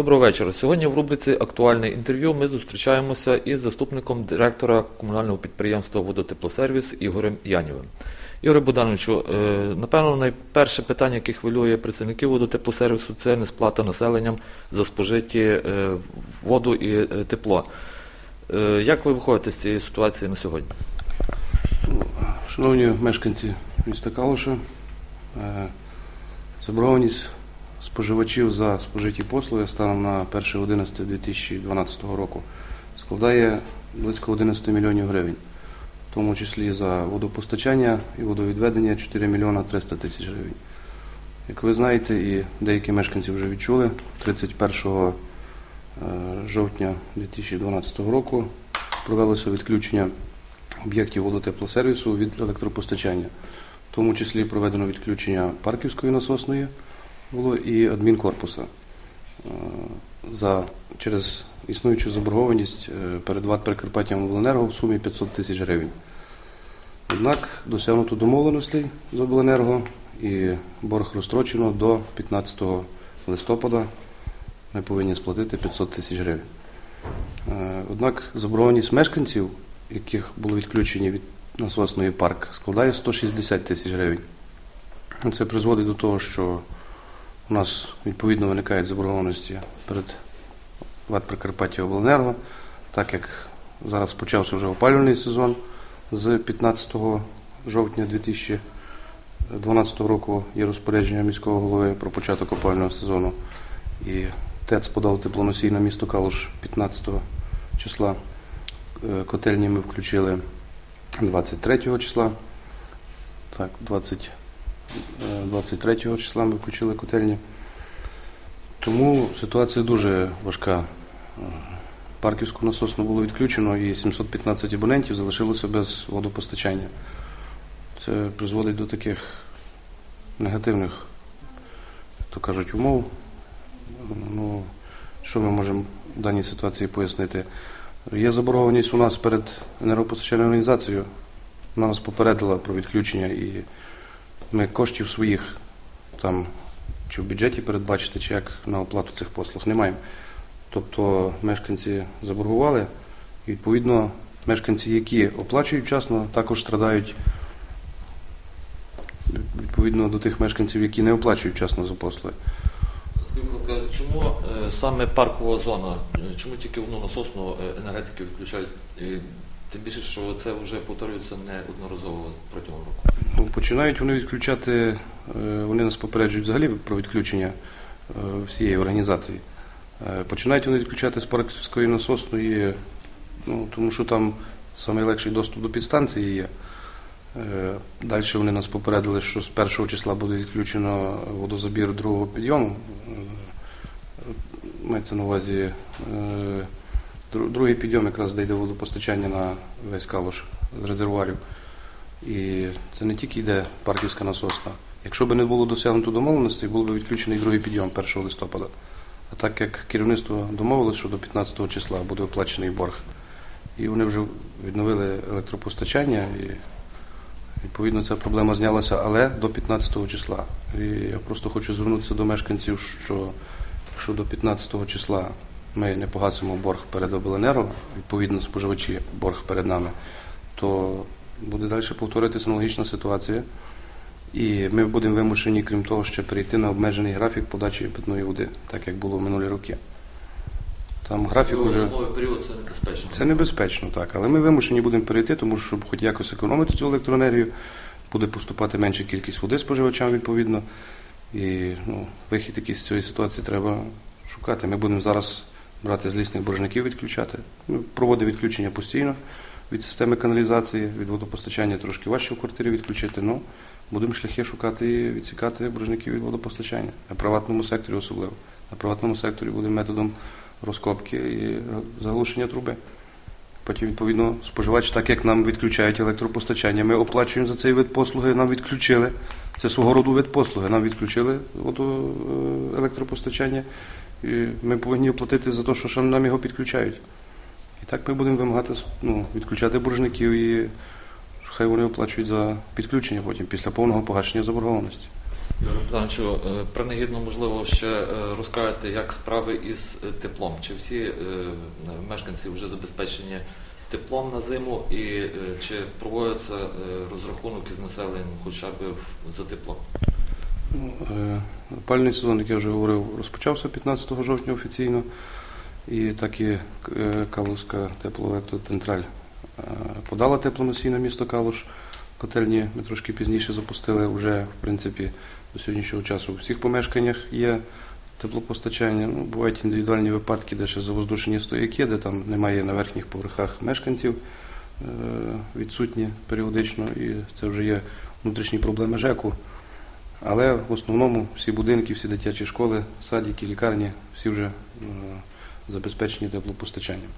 Доброго вечора. Сьогодні в рубриці Актуальне інтерв'ю ми зустрічаємося із заступником директора комунального підприємства Водотеплосервіс Ігорем Янєвим. Ігоре Богдановичу, е, напевно, найперше питання, яке хвилює працівників водотеплосервісу, це несплата населенням за спожиті е, воду і е, тепло. Як ви виходите з цієї ситуації на сьогодні? Шановні мешканці міста Калуша, заборгованість споживачів за спожиті послуги станом на 1.11.2012 року складає близько 11 мільйонів гривень, в тому числі за водопостачання і водовідведення 4 мільйона 300 тисяч гривень. Як ви знаєте, і деякі мешканці вже відчули, 31 е, жовтня 2012 року провелося відключення об'єктів водотеплосервісу від електропостачання. В тому числі проведено відключення парківської насосної було і адмінкорпуса Е, за, через існуючу заборгованість е, перед ВАТ Прикарпаттям обленерго в сумі 500 тисяч гривень. Однак досягнуто домовленостей з обленерго і борг розстрочено до 15 листопада. Ми повинні сплатити 500 тисяч гривень. Е, Однак заборгованість мешканців, яких було відключені від насосної парк, складає 160 тисяч гривень. Це призводить до того, що у нас відповідно виникають заборгованості перед ВАТ Прикарпаття Обленерго, так як зараз почався вже опалювальний сезон з 15 жовтня 2012 року є розпорядження міського голови про початок опалювального сезону. І ТЕЦ подав теплоносій на місто Калуш 15 числа. Е, Котельні ми включили 23 числа. Так, 20, е, 23 числа ми включили котельні. Тому ситуація дуже важка. Е, Парківську насосну було відключено і 715 абонентів залишилося без водопостачання. Це призводить до таких негативних, то кажуть, умов. Ну, що ми можемо в даній ситуації пояснити? Є заборгованість у нас перед енергопостачальною організацією. Вона нас попередила про відключення і ми коштів своїх там чи в бюджеті передбачити, чи як на оплату цих послуг не маємо. Тобто мешканці заборгували, і відповідно мешканці, які оплачують вчасно, також страдають відповідно до тих мешканців, які не оплачують вчасно за послуги. Чому е, саме паркова зона, е, чому тільки одну насосну е, енергетики відключають? Тим більше, що це вже повторюється неодноразово протягом року. Ну, Починають вони відключати, е, вони нас попереджують взагалі про відключення е, всієї організації. Е, Починають вони відключати з парківської насосної, ну, тому що там найлегший доступ до підстанції є. Далі вони нас попередили, що з першого числа буде відключено водозабір другого підйому. Мається на увазі другий підйом, якраз де йде водопостачання на весь калуш з резервуарів. І це не тільки йде парківська насосна. Якщо б не було досягнуто домовленості, був би відключений другий підйом 1 листопада. А так як керівництво домовилось, що до 15 числа буде оплачений борг, і вони вже відновили електропостачання, і відповідно ця проблема знялася, але до 15 числа. І я просто хочу звернутися до мешканців, що якщо до 15 числа ми не погасимо борг перед обленерго, відповідно споживачі борг перед нами, то буде далі повторитися аналогічна ситуація. І ми будемо вимушені, крім того, ще перейти на обмежений графік подачі питної води, так як було в минулі роки. Там графік уже... період це небезпечно. Це небезпечно, так. Але ми вимушені будемо перейти, тому що щоб хоч якось економити цю електроенергію, буде поступати менша кількість води споживачам відповідно. І ну, вихід якийсь з цієї ситуації треба шукати. Ми будемо зараз брати злісних боржників відключати. Ми проводимо відключення постійно від системи каналізації, від водопостачання трошки важче в квартирі відключити. Ну, будемо шляхи шукати і відсікати боржників від водопостачання. На приватному секторі особливо. На приватному секторі буде методом розкопки і заглушення труби. Потім, відповідно, споживач, так як нам відключають електропостачання, ми оплачуємо за цей вид послуги, нам відключили. Це свого роду вид послуги. Нам відключили е, електропостачання, і ми повинні оплатити за те, що нам його підключають. І так ми будемо вимагати ну, відключати боржників і хай вони оплачують за підключення потім, після повного погашення заборгованості. Ігор Богдановичу, е, принагідно, можливо, ще е, розкажете, як справи із е, теплом. Чи всі мешканці вже забезпечені теплом на зиму, і чи проводиться е, розрахунок із населенням хоча б за тепло? Ну, е, сезон, як я вже говорив, розпочався 15 жовтня офіційно. І так і е, Калузька теплоелектроцентраль е, подала теплоносій на місто Калуш. Котельні ми трошки пізніше запустили. Вже, в принципі, до сьогоднішнього часу у всіх помешканнях є теплопостачання. Ну, бувають індивідуальні випадки, де ще завоздушені стояки, де там немає на верхніх поверхах мешканців відсутні періодично. І це вже є внутрішні проблеми ЖЕКу. Але в основному всі будинки, всі дитячі школи, садики, лікарні, всі вже е, забезпечені теплопостачанням.